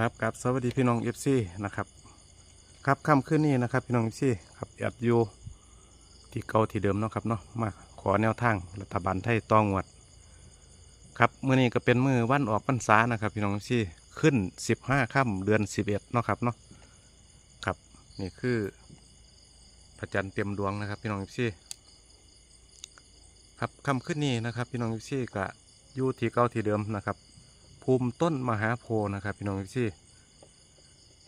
ครับครับสวัสดีพี่น้องเอฟซีนะครับครับค่ำคืนนี้นะครับพี่น้องเอฟซีครับแอดอยู่ที่เก่าที่เดิมเนาะครับเนาะมาขอแนวทางรัฐบาลไทยต้องวด ครับเมื้อนี้ก็เป็นมือวันออกพรรษานะครับพี่น้องเอฟซีขึ้นสิบห้าค่ำเดือนสิบเอ็ดเนาะครับเนาะครับนี่คือพระจันทร์เต็มดวงนะครับพี่น้องเอฟซีครับค่ำคืนนี้นะครับพี่น้องเอฟซีก็อยู่ที่เก่าที่เดิมนะครับ ภูมิต้นมหาโพธิ์นะครับพี่น้องที่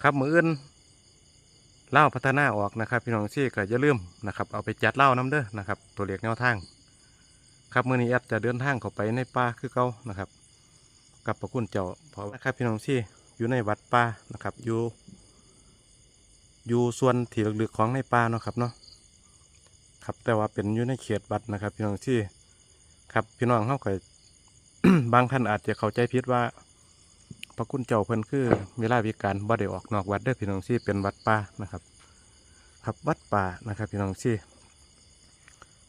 ครับมืออื่นเล่าพัฒนาออกนะครับ พี่น้องที่ก็อย่าลืมนะครับเอาไปจัดเล่าน้ำเด้อนะครับ ตัวเล็กแนวทาง ครับมื่อนี้แอดจะเดินทางเข้าไปในป่าคือเก่านะครับ กับพระคุณเจ้าเพราะว่านะครับพี่น้องที่อยู่ในวัดป่านะครับอยู่อยู่ส่วนที่ลึกๆของในป่าเนาะครับเนาะครับแต่ว่าเป็นอยู่ในเขตวัดนะครับ พี่น้องที่ครับพี่น้องเข้าก็ บางท่านอาจจะเข้าใจผิดว่า พระคุณเจ้าเพิ่นคือเวลาวิการบ่ได้ออกนอกวัดเด้อพี่น้องซี่เป็นวัดป่านะครับ ครับวัดป่านะครับพี่น้องซี่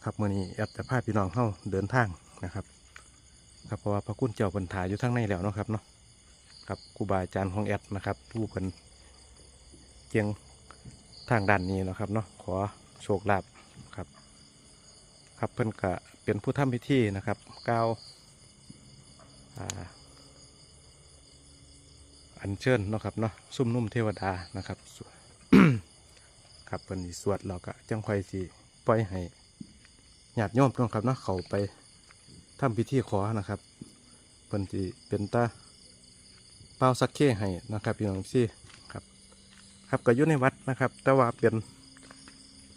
ครับมื้อนี้แอดจะพาพี่น้องเข้าเดินทางนะครับ ครับเพราะว่าพระคุณเจ้าเพิ่นถ่ายอยู่ทั้งในแล้วเนาะครับเนาะครับครูบาอาจารย์ของแอดนะครับผู้เพิ่นเกียงทางด้านนี้นะครับเนาะขอโชคลาภครับ ครับเพิ่นก็เป็นผู้ทำพิธีนะครับกล่าว อัญเชิญเนาะครับเนาะซุ่มนุ่มเทวดานะครับครับเป็นสวดเราก็จังไค่สิปล่อยให้ญาติโยมเนาะครับเนาะเขาไปทำพิธีขอนะครับเป็นสิเป็นตาเป้าสักเคให้นะครับพี่น้องซี่ครับ ครับก็อยู่ในวัดนะครับ แต่ว่าเป็น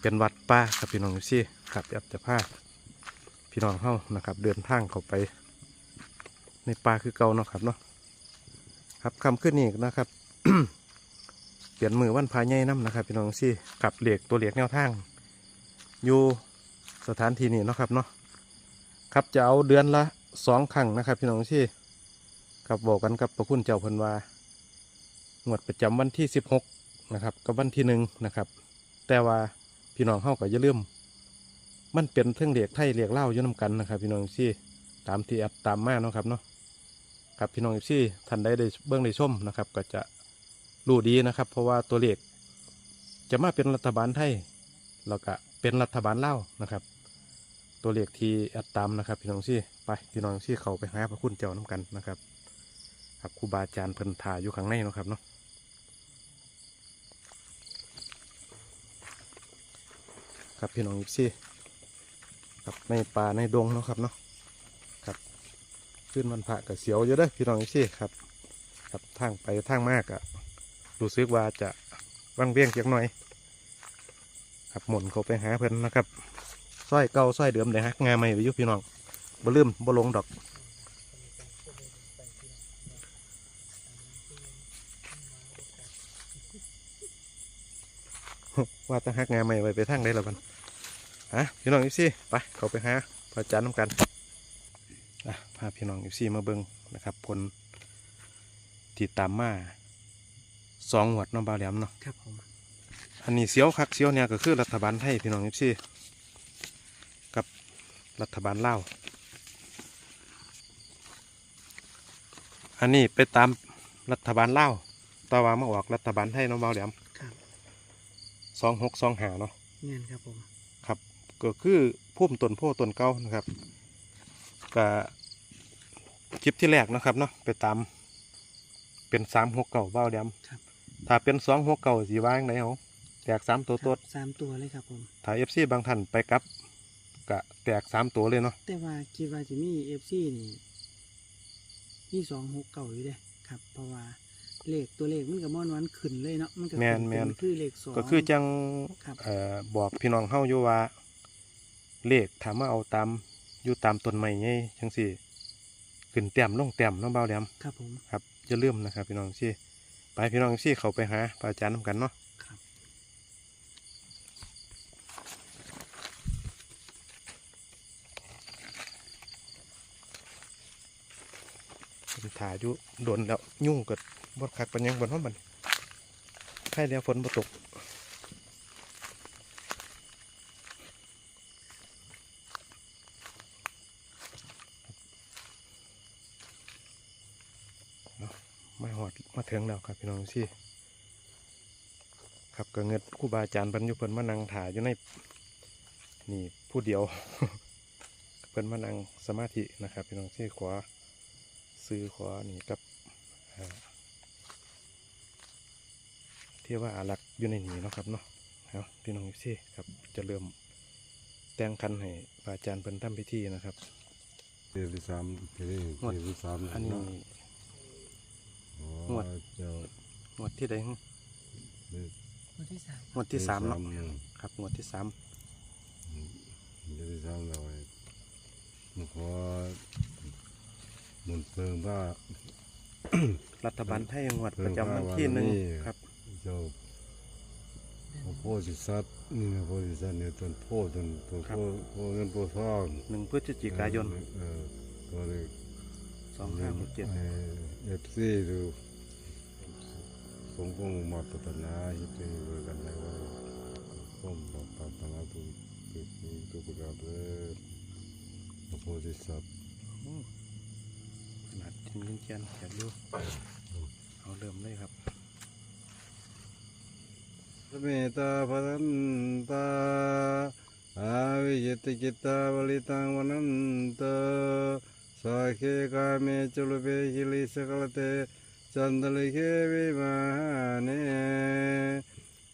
เป็นวัดป่าครับพี่น้องซี่ครับอยากจะพาพี่น้องเข้านะครับ เดินทางเข้าไป ในป่าคือเก่าเนาะครับเนาะครับคำขึ้นนี่นะครับเปลี่ยนมือวันพายใหญ่น้ำนะครับพี่น้องซี่กับเหล็กตัวเหล็กแนวทาง อยู่สถานที่นี้เนาะครับเนาะครับจะเอาเดือนละสองครั้งนะครับ พี่น้องซี่ครับบอกกันกับพระคุณเจ้าพันวางวดประจำวันที่สิบหกนะครับกับวันที่หนึ่งนะครับ แต่ว่าพี่น้องเข้าก็อย่าลืมมันเป็นเครื่องเหล็กไทยเหล็กเล่าอยู่น้ำกันนะครับ พี่น้องซี่ตามที่แอปตามมาเนาะครับเนาะ ครับพี่น้องเอฟซีท่านได้ได้เบื้องได้ชมนะครับ ก็จะรู้ดีนะครับ เพราะว่าตัวเลขจะมาเป็นรัฐบาลไทยแล้วก็เป็นรัฐบาลเล่านะครับ ตัวเลขที่แอดตามนะครับ พี่น้องซี่ไปพี่น้องซี่เขาไปหาพระคุณเจ้าน้ำกันนะครับ ครับครูบาอาจารย์เพิ่นถ่ายอยู่ข้างในนะครับเนาะครับพี่น้องเอฟซีครับในป่าในดงนะครับเนาะ ขึ้นวันพระกับเสียวเยอะเด้อพี่น้องซี่ครับ ครับทางไปทางมากอะรู้สึกว่าจะว่างเวียงจักหน่อย ครับหมุนเขาไปหาเพิ่นนะครับสร้อยเก่าสร้อยเดิมเลยฮักงานใหม่ไปยุพี่น้องบ่ลืมบ่ลงดอกว่าแต้องฮักงานใหม่ไว้ไปทางได้แล้วกันฮะพี่น้องซี่ไปเขาไปหาพระอาจารย์น้ำกัน พาพี่น้องเอฟซีมาเบิงนะครับผลที่ตามมาสองหวดเน้องบาวแหลมเนาะครับผมอันนี้เสียวคักเสียวเนี่ยก็คือรัฐบาลไทยพี่น้องเอฟซีกับรัฐบาลลาวอันนี้ไปตามรัฐบาลลาวต่อว่ามาออกรัฐบาลไทยเน้องบาวแหลมครับสองหกสองหาเนาะเงี้ยครับผมครับก็คือพุ่มต้นโพต้นเก้านะครับก็ คลิปที่แรกนะครับเนาะไปตาม เป็นสามหกเก่าเบ้าเดียมครับ ถ้าเป็นสองหกเก่าสีว่างไหนเอาแตกสามตัวตัวสามตัวเลยครับผมถ้าเอฟซีบางท่านไปกลับกะแตกสามตัวเลยเนาะแต่ว่าคิดว่าจะมีเอฟซีนี่มีสองหกเก่าอยู่เด้ครับ เพราะว่าเลขตัวเลขมันกับมอนวันขึ้นเลยเนาะมันก็แมขึ้นแมนเป็นคือเลขสอง ก็คือจังครับ เอ่อบอกพี่น้องเฮาอยู่ว่าเลขถามว่าเอาตามอยู่ตามต้นไม้ไงจังสี่ ขึ้นแต้มลงแต้มเนาะเบ้าเดียมครับผม ครับอย่าลืมนะครับ พี่น้องซี่ไปพี่น้องซี่เขาไปหาพระอาจารย์นำกันเนาะครับเป็นถ่ายอยู่โดนแล้วยุ่งกับบดคักปันยังบนห้องบันใครเดียวฝนบ่ตกเนาะ มาหอดมาถึงแล้ว ครับพี่น้องซี่ครับก็เงินครูบาอาจารย์เพิ่นอยู่เพิ่นมานั่งถ่ายอยู่ในนี่ผู้เดียว เพิ่นมานั่งสมาธินะครับพี่น้องซี่ขวาซื้อขวานี่กับอ่าเที่ว่าอารักษ์อยู่ในนี้เนาะครับเนาะเอาพี่น้องซี่ครับจะเริ่มแต่งคันให้พระอาจารย์เพิ่นทำพิธีนะครับเดือนที่สามเดือนงวดที่สามอันนี้อ๋องวดเจ้างวด ที่ใดเดือนคนที่สามงวดที่สามเนาะดือนครับงวดที่สามเดือนที่สามเราไอ้ผมขอหมุนเพิงว่ารัฐบาลไทยงวดประจำวันที่หนึ่งเพิ่นว่าวันนี้ครับเจ้าพระโพธิสัตว์นี่นะพระโพธิสัตว์เนี่ยต้นโพธิ์ต้นต้นครับโพธิ์โพธิ์เงินโพธิ์ทองหนึ่งพฤศจิกายนเออตัวเลขสองห้าหกเจ็ดเอฟซีดู สงพงษ์มาพัฒนาฮิตเวกันแล้วผมบอกพัฒนาตุตุตุตุประกาศเลยพระโพธิสัตว์ขนาดชิ้นเชียนแขนอยู่เอาเริ่มเลยครับเมตตาพันตาอาวิจิตกิตาบลิตังวนันตสาเคกาเมจุลเปหิลิสกลเต จันตลิเควิมาเน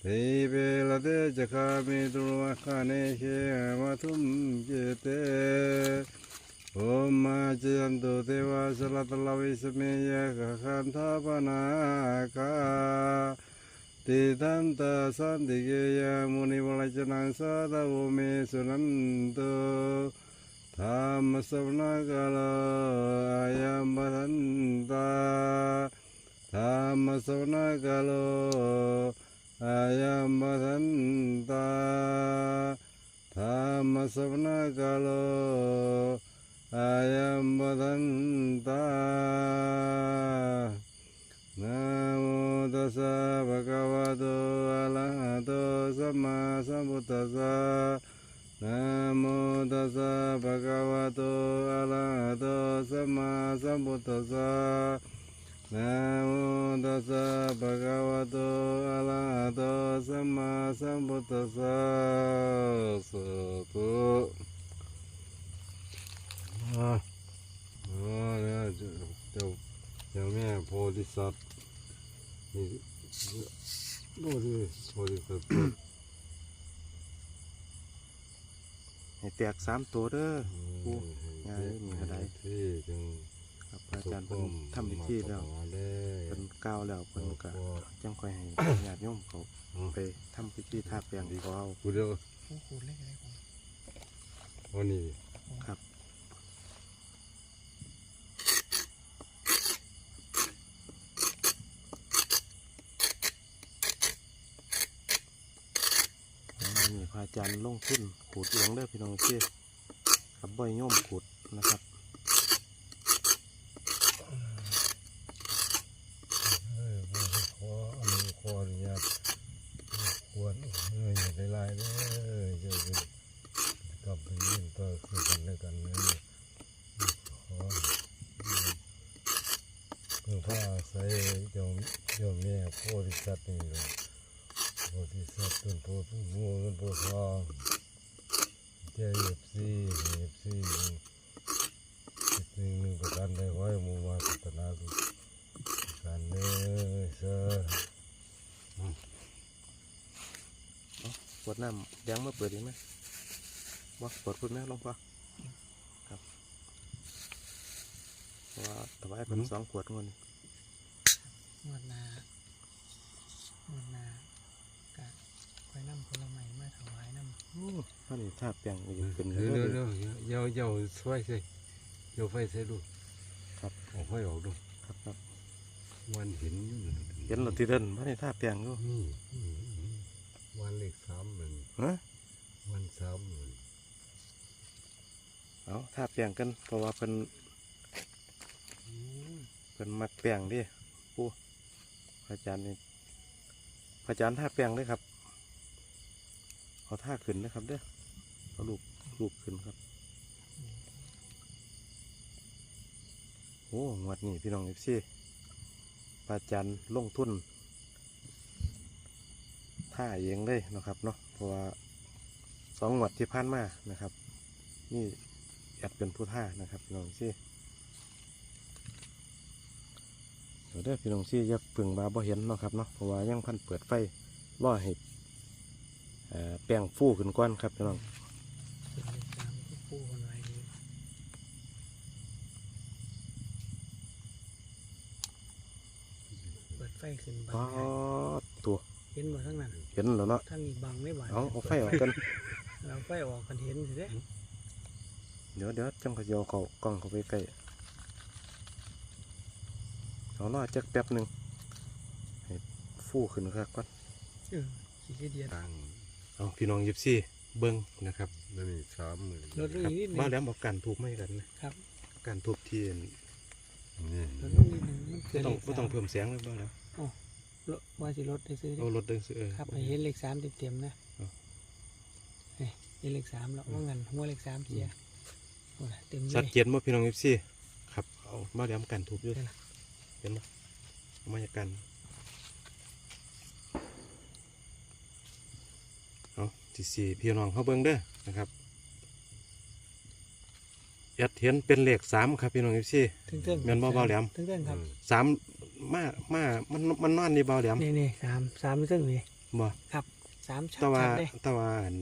Te bela de jaka me durwa khane she mathum jete तामसोनगलो अयं वदन्ता तामसोनगलो अयं वदन्ता नमो दश भगवतो अलहतो समा समुतसा नमो दश भगवतो अलहतो समा समुतसा นตาธรรมสวนาคาโลอายัมมัทันตานะโมตัสสะภะคะวะโตอะระหะโตสัมมาสัมพุทธัสสะนะโมตัสสะภะคะวะโตอะระหะโตสัมมาสัมพุทธัสสะนะโมตัสสะภะคะวะโตอะระหะโตสัมมาสัมพุทธัสสะสาธุอ่าอ๋อเนี่ยเจ้าเจ้าเจ้าแม่โพธิสัตว์นี่โพธิโพธิสัตว์ให้แตกสามตัวเด้อโอ้ยายมีกระไดที่จึง ครับพระอาจารย์เพิ่นทำพิธีแล้วได้เพิ่นก้าวแล้วเพิ่นก็จังค่อยให้ญาติโยมเขาไปทำพิธีทาแป้งดีกว่าเอากูเดียวโอ้โหเลขอะไรผมวันนี้ครับอันนี่พระอาจารย์ลงทุนขูดเองเด้อพี่น้องเชี่ครับบ่อยโยมขูดนะครับ เอ้ยขออนุขออนุญาตควรเอ้ยอย่าได้ลายเด้อจะเป็นกลับไปยื่นต่อคือกันและกันนะขอเพื่อพระอาศัยโยม โยมแม่โพธิสัตว์นี่เลยโพธิสัตว์เป็นโพธิงูเป็นโพธิ์ทองเจ้าเอฟซีเอฟซีอีกหนึ่งหนึ่งประการได้ไว้มูมาพัฒนาสุการเนื้อเสือขวดน้ำแดงมาเปิดดีไหมว่าเปิดพูดไหมลงพ่อครับว่าถวายเป็นสองขวดเงินงวดหนางวดหนากะคอยนำผลไม้มาถวายนำถ้านี่ถ้าแป้งอยู่เป็นเดี๋ยวเรื่เดี๋อยวยเดี๋ยวเดี๋ยวเดี๋ยวไฟใส่เดี๋ยวไฟใส่ดูครับเอาไฟออกดูครับครับวันเห็นอยู่เห็นเราที่เดินถ้านี่ถ้าแป้งอยู่นี่นี่นี่วันเลขสามมันฮะวันสามมันเอาถ้าแป้งกันเพราะว่าเป็นเป็นมักแป้งดิผู้พระอาจารย์นี่พระอาจารย์ท่าแป้งเลยครับเอาท่าขึ้นนะครับเด้อ เอาลูกลูกขึ้นครับโอ้งวดนี้พี่น้องเอฟซีพระอาจารย์ลงทุนท่าเองเลยนะครับเนาะเพราะว่าสองงวดที่ผ่านมานะครับ นี่แอดเป็นผู้ท่านะครับพี่น้องซี่เดี๋ยวเด้อพี่น้องซี่อย่าเพึ่งมาบ่เห็นเนาะครับเนาะเพราะว่ายังพันเปิดไฟรอให้แป้งฟูขึ้นก้อนครับพี่น้อง สามก็ปูกันไว้นี่เปิดไฟขึ้นบังป๊อให้ดตัวเห็นบ่ทั้งนั้นเห็นแล้วเนาะทั้งนี้บังไม่ไหวเอาเอาไฟออกกันเราไฟออกกันเห็นสิเด้เดี๋ยวเดี๋ยวจังขยอเขากล้องเขาไปใกล้เอาล่อจักแป๊บหนึ่งให้ฟูขึ้นครับก่อนเออขี้เดียดตั้งเอาพี่น้องยิบซี่ เบิ้งนะครับแล้วนี่สามหมื่นรถครับอีกนิดหนึง บ้าแล้วเอาการทูบไม่กันนะครับการทูบเทียนนี่รถอีกนิดหนึงมันเกิไม่ดต้องเลขไม่ต้องสามเพิ่มเสียงเลยบ้าแล้วรถว่าสิรถได้ซื้อเอาเด้รถเดินซื้อเออครับให้เห็นเลขสามเต็มๆนะเอานี่เห็นเลขสามแล้วว่างันหัวเลขสามเสียโอ้ยเต็มเลชัดยเจนว่าพี่น้องยิบซี่ครับเอาบ้าแล้วการทูบด้วยได้ล่ะเห็นไหมเอามาจากกัน ที่สี่พี่น้องเขาเบิ้งเด้อนะครับยัดเห็นเป็นเลขสามครับพี่น้องยิบซี่ถึงเต้นแม่นบ่เบาแหลมถึงเต้นครับสามมามามันมันนอนนี่เบาแหลมนี่นี่สามสามถึงเต้นนี่บ่ครับสามชัดแต่ว่าๆเลยแต่ว่าอัน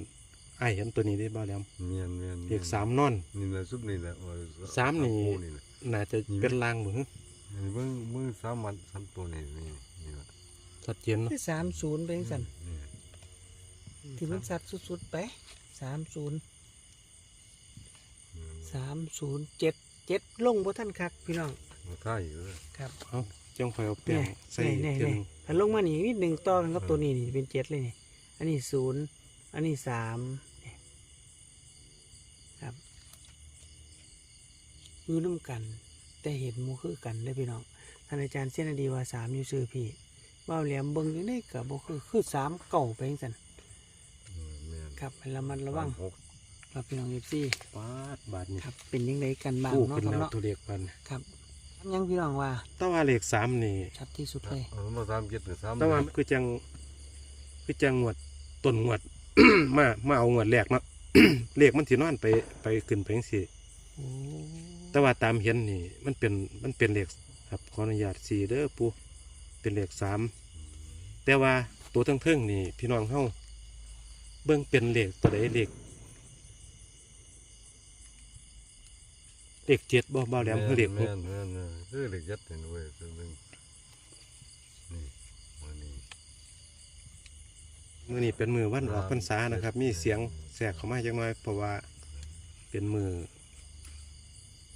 ไอายเห็นตัวนี้ได้เบาแหลมเมียนเมียนเลขสามนอนนี่แหละซุปนี่แหละเออสามนี่คู่นี่แหละน่าจะเป็นลางมือนี่เบิ่งเบิ่งสามมันสามตัวนี่นี่นี่แหละชัดเจนเนาะคือสามศูนย์เป็นสัน นี่ที่มันสัตว์สุดๆไปสามศูนย์สามศูนย์เจ็ดเจ็ดลงบ่ท่านคักพี่น้องมาท่าอยู่เลยครับเอาจังคอยเอาแป้งใส่นี่เทียนนี่ถ้าลงมานี่นิดหนึ่งต่อกันกับตัวนี้นี่เป็นเจ็ดเลยนี่อันนี้ศูนย์อันนี้สามนี่ครับอยู่น้ำกัน แต่เห็นหมูคือกันเลยพี่น้องท่านอาจารย์เส้นอดีว่าสามอยู่ซื้อพี่เบ้าแหลมเบิ้งอยู่ในกับบ่คือคือสามเก่าไปจังซั่นเออแม่น ครับให้ระมัดระวังสามหกครับพี่น้องเอฟซีปาดบาทนี่ครับเป็นยังไงกันบ้างกู้เนาะขึ้นครับแล้วเนาะตัวเลขพันครับยังพี่น้องว่าแต่ว่าเลขสามนี่ชัดที่สุดเลยเออมาสามเจ็ดหรือสามแต่ว่าคือจังคือจังงวดต้นงวด มามาเอางวดแรกเนาะเลขมันสินอนไปไปขึ้นไปจังซี่โอ้แต่ว่าตามเห็นนี่ มันเป็นมันเป็นเลขครับขออนุญาตสี่เด้อปูเป็นเลขสามแต่ว่าตัวทั้งเทิงๆนี่ พี่น้องเฮา เบิ่งเป็นเลขตัวใดเลขเลขเจ็ดบ่บ่าแหลมคือเลขหแม่กนแม่นแม่นคือเลขยัดนี่เว้ยตัวหนึงนี่มานี่มือนี้เป็นมือวันออกพรรษานะครับ มีเสียงแสกเข้ามาจักหน่อย เพราะว่าเป็นมือ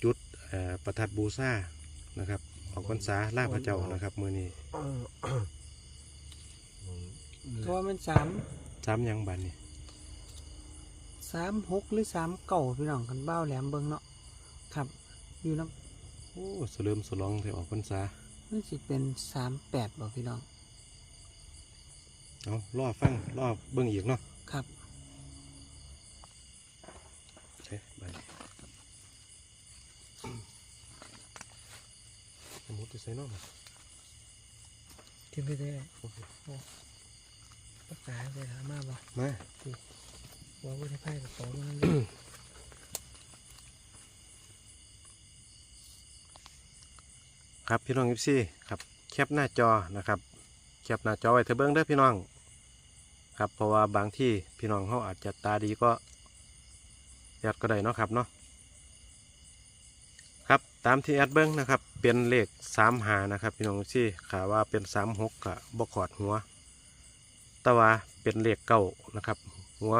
จุดเอ่อประทัดบูชานะครับ ออกพรรษาล่าพระเจ้านะครับ มือนี้ก็ว่ามันสามสามหยังบานนี่ สามหกหรือสามเก่าพี่น้องกันเบ้าแหลมเบิ้งเนาะครับ อยู่น้โอ้สเลิมสลองที่ออกพรรษาำมันสิเป็นสามแปดบ่พี่น้องเอาล่อฟังล่อเบิ่งอีกเนาะครับใช่บานสมุดจะใส่เนอกที่ไปได้โอ้ปากกาไปหามาบ่มา ว่าว่าจะไพ่กับของมันครับพี่น้องยิปซี่ครับแคปหน้าจอนะครับแคปหน้าจอไว้เถอะเบิ่งเด้อพี่น้อง ครับเพราะว่าบางที่พี่น้องเขาอาจจะตาดีก็ยัดก็ได้เนาะครับเนาะครับตามที่แอดเบิ้งนะครับ เป็นเลขสามหานะครับ พี่น้องที่ขาว่าเป็นสามหกกับบกขอดหัว แต่ว่าเป็นเลขเก้านะครับ หัว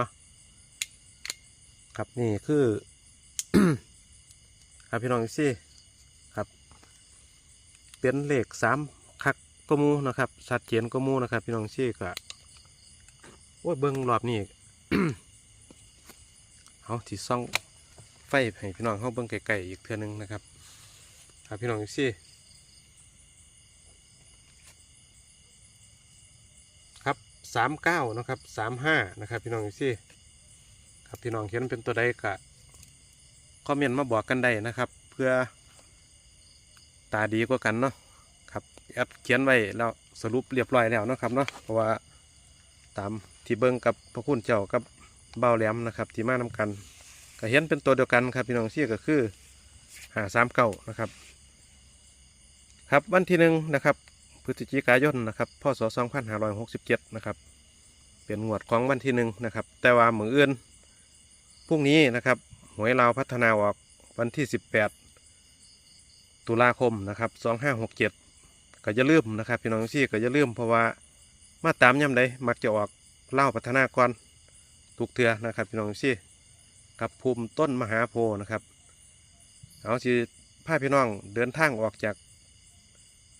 ครับนี่คือ ครับพี่น้องที่ครับ เป็นเลขสามคักกมูนะครับชัดเจนกมูนะครับ พี่น้องที่ก็โอ้ยเบิ้งรอบนี้เอาที่ซ่องไฟให้พี่น้องเขาเบิ้งไกลๆอีกเทื่อนึงนะครับ ครับพี่น้องอีกสิครับสามเก้านะครับสามห้านะครับ พี่น้องอีกสิ ครับพี่น้องเขียนเป็นตัวใดกะคอมเมนต์มาบอกกันได้นะครับ เพื่อตาดีกว่ากันเนาะครับแอดเขียนไว้แล้วสรุปเรียบร้อยแล้วเนาะครับเนาะเพราะว่าตามที่เบิ้งกับพระคุณเจ้ากับเบ้าแหลมนะครับ ที่มานำกันก็เห็นเป็นตัวเดียวกันครับพี่น้องเสียก็คือหาสามเก้านะครับ ครับวันที่หนึ่งนะครับพฤศจิกายนนะครับพศสองพันห้าร้อยหกสิบเจ็ดนะครับเป็นงวดของวันที่หนึ่งนะครับ แต่ว่าเหมืออื่น พรุ่งนี้นะครับหวยลาวพัฒนาออกวันที่สิบแปดตุลาคมนะครับสองห้าหกเจ็ดก็จะลืมนะครับพี่น้องซี่ก็จะลืมเพราะว่ามาตามย่ำใดมักจะออกเล่าพัฒนาก่อนทุกเทือนะครับพี่น้องซี่กับภูมิต้นมหาโพธิ์นะครับเอาสิพาพี่น้องเดินทางออกจาก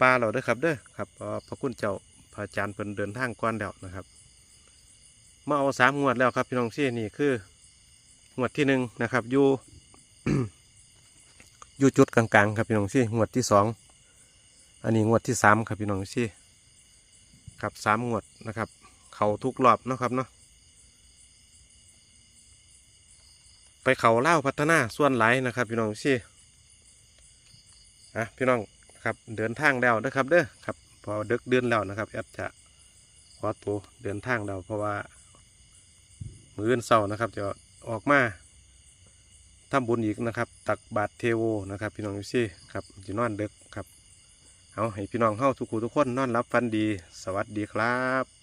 ป่าเราเด้อครับเด้อครับพระพระคุณเจ้าพระอาจารย์เพิ่นเดินทางก่อนแล้วนะครับมาเอาสามงวดแล้วครับพี่น้องซี่นี่คือ งวดที่หนึ่งนะครับอยู่อยู่จุดกลางๆครับพี่น้องซี่งวดที่สองอันนี้งวดที่สามครับพี่น้องซี่ครับสามงวดนะครับ เขาทุกรอบนะครับเนาะไปเขาเล่าพัฒนาส่วนไหลนะครับ พี่น้องซี่อะพี่น้องครับเดินทางแล้วนะครับเด้อครับพอเดึกเดือนแล้วนะครับแอดจะขอตัวเดินทางเราเพราะว่า มืออื่นเศร้านะครับจะ ออกมาทำบุญอีกนะครับ ตักบาตรเทโวนะครับ พี่น้องยูซี่ครับจะนอนเด็กครับเอาให้พี่น้องเข้าทุกคู่ทุกคนนอนรับฟันดี สวัสดีครับ